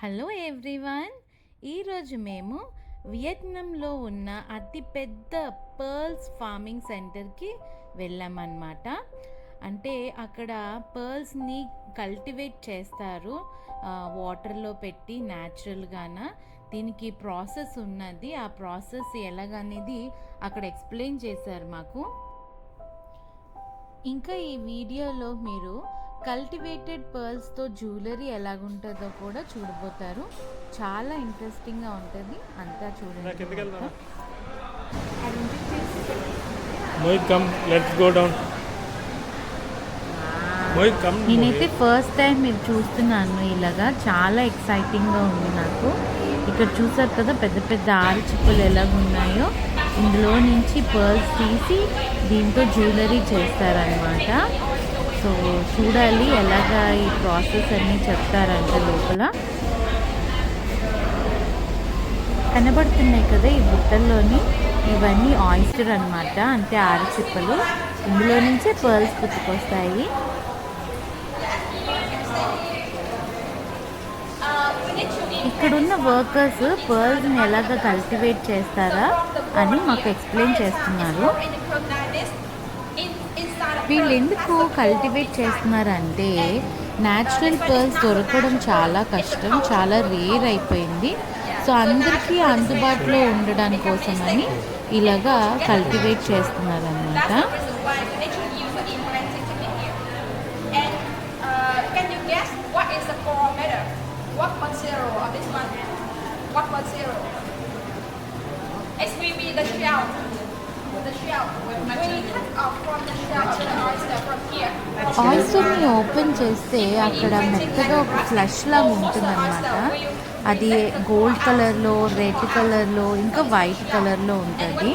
Hello everyone. ఈరోజు మేము వియత్నంలో ఉన్న అతిపెద్ద పర్ల్స్ ఫార్మింగ్ సెంటర్కి వెళ్ళామన్నమాట. అంటే అక్కడ పర్ల్స్ని కల్టివేట్ చేస్తారు. వాటర్లో పెట్టి న్యాచురల్గాన దీనికి ప్రాసెస్ ఉన్నది. ఆ ప్రాసెస్ ఎలాగనేది అక్కడ ఎక్స్ప్లెయిన్ చేశారు మాకు. ఇంకా ఈ వీడియోలో మీరు కల్టివేటెడ్ పర్ల్స్తో జ్యువెలరీ ఎలాగుంటుందో కూడా చూడబోతారు. చాలా ఇంట్రెస్టింగ్గా ఉంటుంది. అంతా చూడండి. నేనైతే ఫస్ట్ టైం మీరు చూస్తున్నాను ఇలాగా. చాలా ఎక్సైటింగ్గా ఉంది నాకు. ఇక్కడ చూసారు కదా పెద్ద పెద్ద ఆరు చిప్పలు ఎలాగున్నాయో. ఇందులో నుంచి పర్ల్స్ తీసి దీంతో జ్యువెలరీ చేస్తారనమాట సో చూడాలి ఎలాగా ఈ ప్రాసెస్ అన్నీ చెప్తారంట లోపల. కనబడుతున్నాయి కదా ఈ బుట్టల్లోని ఇవన్నీ ఆయిస్టర్ అన్నమాట అంటే ఆరు చిప్పలు ఇందులో నుంచే పర్ల్స్ పుట్టుకొస్తాయి ఇక్కడున్న వర్కర్స్ పర్ల్స్ని ఎలాగ కల్టివేట్ చేస్తారా అని మాకు ఎక్స్ప్లెయిన్ చేస్తున్నారు. వీళ్ళు ఎందుకు కల్టివేట్ చేస్తున్నారంటే న్యాచురల్ పర్ల్స్ దొరకడం చాలా కష్టం చాలా రేర్ అయిపోయింది. సో అందరికీ అందుబాటులో ఉండడం కోసమని ఇలాగా కల్టివేట్ చేస్తున్నారనమాట what material will be the shell. the ఆయిల్స్ని ఓపెన్ చేస్తే అక్కడ మెత్తగా ఒక ఫ్లష్ లాగా ఉంటుంది అనమాట అది గోల్డ్ కలర్లో రెడ్ కలర్లో ఇంకా వైట్ కలర్లో ఉంటుంది.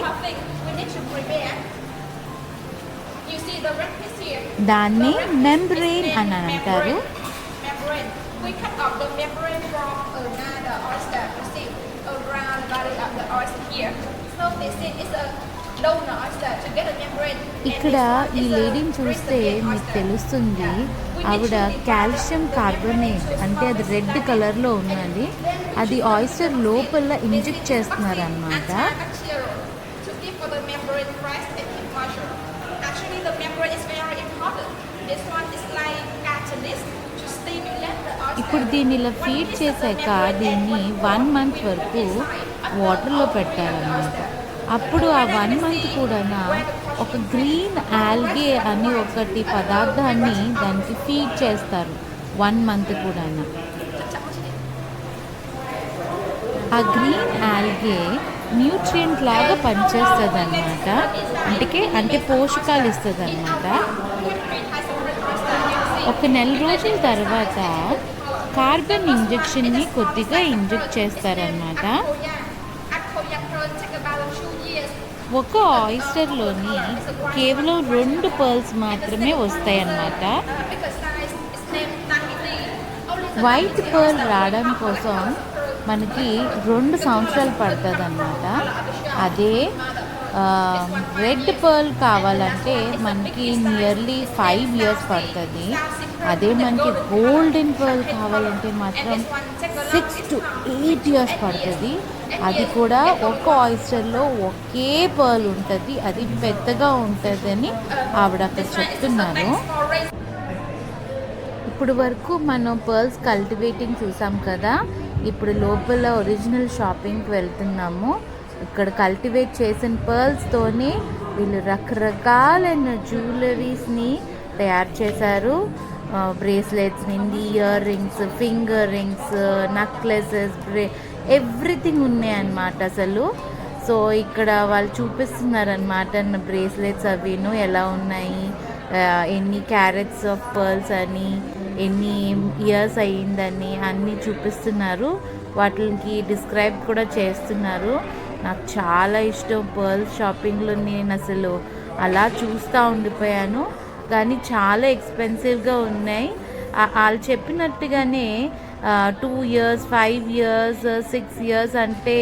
దాన్ని మెంబ్రెయిన్ అని అంటారు. ఇక్కడ ఈ లేడీని చూస్తే మీకు తెలుస్తుంది ఆవిడ కాల్షియం కార్బోనేట్ అంటే అది రెడ్ కలర్లో ఉన్నది అది ఆయిస్టర్ లోపల ఇంజెక్ట్ చేస్తున్నారు అన్నమాట ఇప్పుడు దీన్ని ఇలా ఫీడ్ చేశాక దీన్ని వన్ మంత్ వరకు వాటర్లో పెట్టారన్నమాట అప్పుడు ఆ వన్ మంత్ కూడా ఒక గ్రీన్ ఆల్గే అని ఒకటి పదార్థాన్ని దానికి ఫీడ్ చేస్తారు వన్ మంత్ కూడా ఆ గ్రీన్ ఆల్గే న్యూట్రియంట్ లాగా పనిచేస్తుంది అనమాట అంటే అంటే పోషకాలు ఇస్తుంది అనమాట ఒక నెల రోజుల తర్వాత కార్బన్ ఇంజెక్షన్ని కొద్దిగా ఇంజెక్ట్ చేస్తారనమాట ఒక ఆయిస్టర్లోని కేవలం రెండు పర్ల్స్ మాత్రమే వస్తాయన్నమాట. వైట్ పర్ల్ రావడం కోసం మనకి రెండు సంవత్సరాలు పడుతుంది అన్నమాట అదే రెడ్ పర్ల్ కావాలంటే మనకి నియర్లీ ఫైవ్ ఇయర్స్ పడుతుంది. అదే మనకి గోల్డెన్ పర్ల్ కావాలంటే మాత్రం సిక్స్ టు ఎయిట్ ఇయర్స్ పడుతుంది. అది కూడా ఒక ఆయిస్టర్లో ఒకే పర్ల్ ఉంటుంది. అది పెద్దగా ఉంటుందని ఆవిడ అక్కడ చెప్తున్నాను. ఇప్పుడు వరకు మనం పర్ల్స్ కల్టివేటింగ్ చూసాం కదా. ఇప్పుడు లోపల ఒరిజినల్ షాపింగ్కి వెళ్తున్నాము. ఇక్కడ కల్టివేట్ చేసిన పర్ల్స్తోనే వీళ్ళు రకరకాలైన జ్యువెలరీస్ని తయారు చేశారు. బ్రేస్లెట్స్ నుండి ear rings finger rings necklaces బ్రే everything ఉన్నాయన్నమాట అసలు. సో ఇక్కడ వాళ్ళు చూపిస్తున్నారనమాట బ్రేస్లెట్స్ అవిను ఎలా ఉన్నాయి ఎన్ని క్యారెట్స్ ఆఫ్ పర్ల్స్ అని ఎన్ని ఇయర్స్ అయ్యిందని అన్నీ చూపిస్తున్నారు. వాటికి డిస్క్రైబ్ కూడా చేస్తున్నారు. నాకు చాలా ఇష్టం పర్ల్స్ షాపింగ్లో నేను అసలు అలా చూస్తూ ఉండిపోయాను. కానీ చాలా ఎక్స్పెన్సివ్గా ఉన్నాయి. వాళ్ళు చెప్పినట్టుగానే two years five years six years అంటే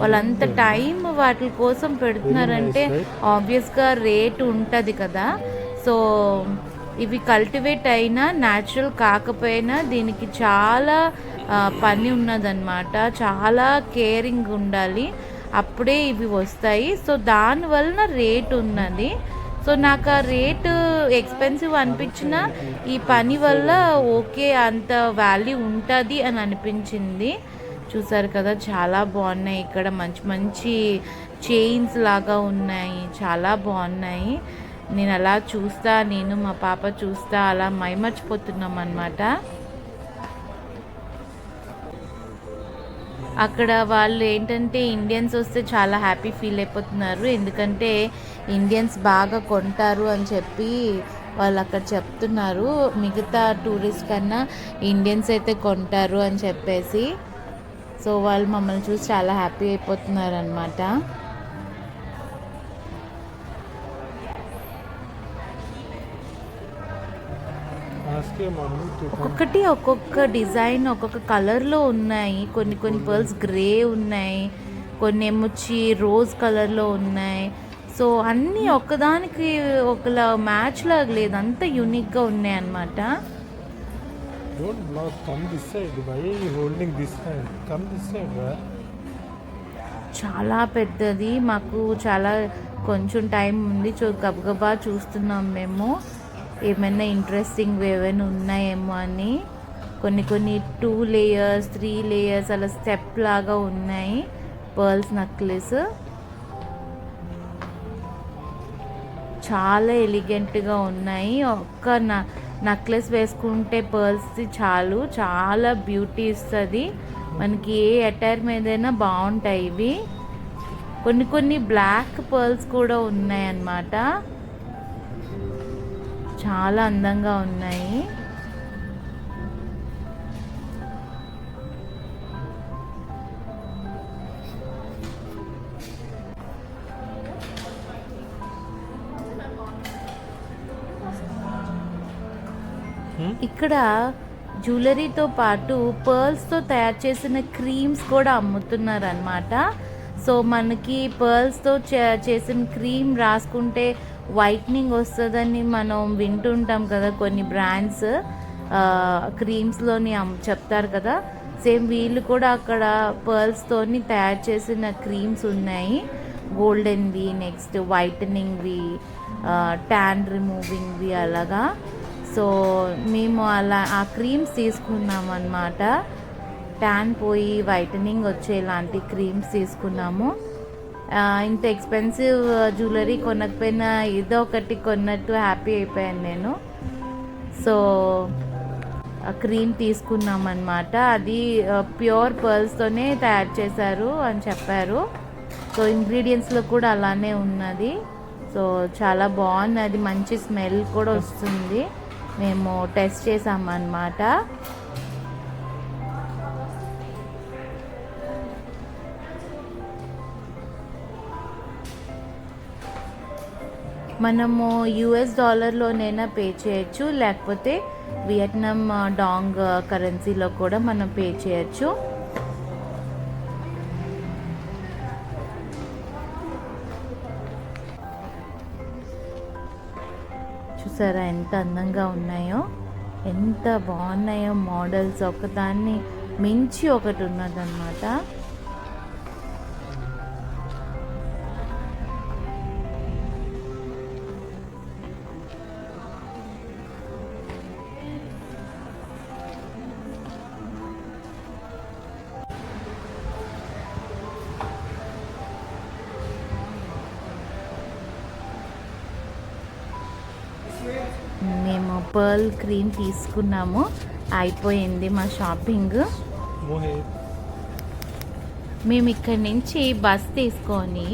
వాళ్ళంత టైం వాటి కోసం పెడుతున్నారంటే ఆబ్వియస్గా రేట్ ఉంటుంది కదా. సో ఇవి కల్టివేట్ అయినా న్యాచురల్ కాకపోయినా దీనికి చాలా పని ఉన్నదన్నమాట. చాలా కేరింగ్ ఉండాలి. అప్పుడే ఇవి వస్తాయి. సో దానివలన రేట్ ఉన్నది. సో నాకు ఆ రేటు ఎక్స్పెన్సివ్ అనిపించిన ఈ పని వల్ల ఓకే అంత వాల్యూ ఉంటుంది అని అనిపించింది. చూసారు కదా చాలా బాగున్నాయి. ఇక్కడ మంచి మంచి చైన్స్ లాగా ఉన్నాయి. చాలా బాగున్నాయి. నేను అలా చూస్తా నేను మా పాప చూస్తా అలా మైమర్చిపోతున్నాం అనమాట అక్కడ వాళ్ళు ఏంటంటే ఇండియన్స్ వస్తే చాలా హ్యాపీ ఫీల్ అయిపోతున్నారు. ఎందుకంటే ఇండియన్స్ బాగా కొంటారు అని చెప్పి వాళ్ళు అక్కడ చెప్తున్నారు. మిగతా టూరిస్ట్ కన్నా ఇండియన్స్ అయితే కొంటారు అని చెప్పేసి. సో వాళ్ళు మమ్మల్ని చూసి చాలా హ్యాపీ అయిపోతున్నారు అనమాట ఒక్కొక్కటి ఒక్కొక్క డిజైన్ ఒక్కొక్క కలర్లో ఉన్నాయి. కొన్ని కొన్ని పర్ల్స్ గ్రే ఉన్నాయి. కొన్ని ఏమొచ్చి రోజ్ కలర్లో ఉన్నాయి. సో అన్నీ ఒక్కదానికి ఒకలా మ్యాచ్ లాగా లేదు. అంత యూనిక్గా ఉన్నాయి right? చాలా పెద్దది. మాకు చాలా కొంచెం టైం ఉంది. చూ గబగబా చూస్తున్నాం మేము. ఏమైనా ఇంట్రెస్టింగ్ ఏమైనా ఉన్నాయేమో అని. కొన్ని కొన్ని టూ లేయర్స్ త్రీ లేయర్స్ అలా స్టెప్ లాగా ఉన్నాయి. పర్ల్స్ నక్లెస్ చాలా ఎలిగెంట్గా ఉన్నాయి. ఒక్క న నక్లెస్ వేసుకుంటే పర్ల్స్ చాలు. చాలా బ్యూటీ ఇస్తుంది మనకి ఏ అటైర్ మీదైనా బాగుంటాయి ఇవి. కొన్ని కొన్ని బ్లాక్ పర్ల్స్ కూడా ఉన్నాయి అన్నమాట చాలా అందంగా ఉన్నాయి. ఇక్కడ జ్యువెలరీతో పాటు పర్ల్స్తో తయారు చేసిన క్రీమ్స్ కూడా అమ్ముతున్నారు అనమాట సో మనకి పర్ల్స్తో చేసిన క్రీమ్ రాసుకుంటే వైట్నింగ్ వస్తుందని మనం వింటుంటాం కదా కొన్ని బ్రాండ్స్ క్రీమ్స్లోని చెప్తారు కదా. సేమ్ వీళ్ళు కూడా అక్కడ పర్ల్స్తోని తయారు చేసిన క్రీమ్స్ ఉన్నాయి. గోల్డెన్వి నెక్స్ట్ వైటనింగ్వి ట్యాన్ రిమూవింగ్వి అలాగా. సో మేము అలా ఆ క్రీమ్స్ తీసుకున్నాం అన్నమాట ట్యాన్ పోయి వైటనింగ్ వచ్చేలాంటి క్రీమ్స్ తీసుకున్నాము. ఇంత ఎక్స్పెన్సివ్ జ్యువెలరీ కొనకపోయినా ఏదో ఒకటి కొన్నట్టు హ్యాపీ అయిపోయాను నేను. సో ఆ క్రీమ్ తీసుకున్నాం అనమాట అది ప్యూర్ పర్ల్స్తోనే తయారు చేశారు అని చెప్పారు. సో ఇంగ్రీడియంట్స్లో కూడా అలానే ఉన్నది. సో చాలా బాగుంది అది మంచి స్మెల్ కూడా వస్తుంది. మేము టెస్ట్ చేసామన్నమాట. మనము యుఎస్ డాలర్లోనైనా పే చేయొచ్చు లేకపోతే వియట్నాం డాంగ్ కరెన్సీలో కూడా మనం పే చేయొచ్చు. చూసారా ఎంత అందంగా ఉన్నాయో? ఎంత బాగున్నాయో మోడల్స్. ఒకదాన్ని మించి ఒకటి ఉన్నదన్నమాట. మేము పర్ల్ క్రీమ్ తీసుకున్నాము. అయిపోయింది మా షాపింగ్. మేము ఇక్కడి నుంచి బస్ తీసుకొని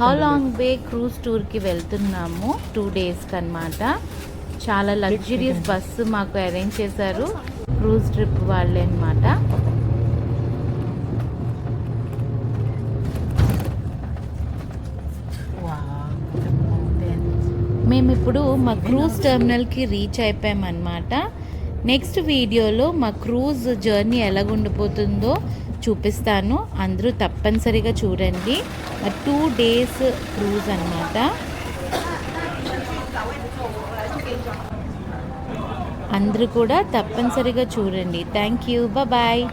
హౌ లాంగ్ బే క్రూజ్ టూర్కి వెళ్తున్నాము. టూ డేస్కి అనమాట చాలా లగ్జరియస్ బస్సు మాకు అరేంజ్ చేశారు. క్రూజ్ ట్రిప్ వాళ్ళే అనమాట మేము ఇప్పుడు మా క్రూజ్ టెర్మినల్కి రీచ్ అయిపోయామన్నమాట. నెక్స్ట్ వీడియోలో మా క్రూజ్ జర్నీ ఎలాగుండిపోతుందో చూపిస్తాను. అందరూ తప్పనిసరిగా చూడండి. టూ డేస్ క్రూజ్ అనమాట అందరూ కూడా తప్పనిసరిగా చూడండి. Thank you. బాయ్.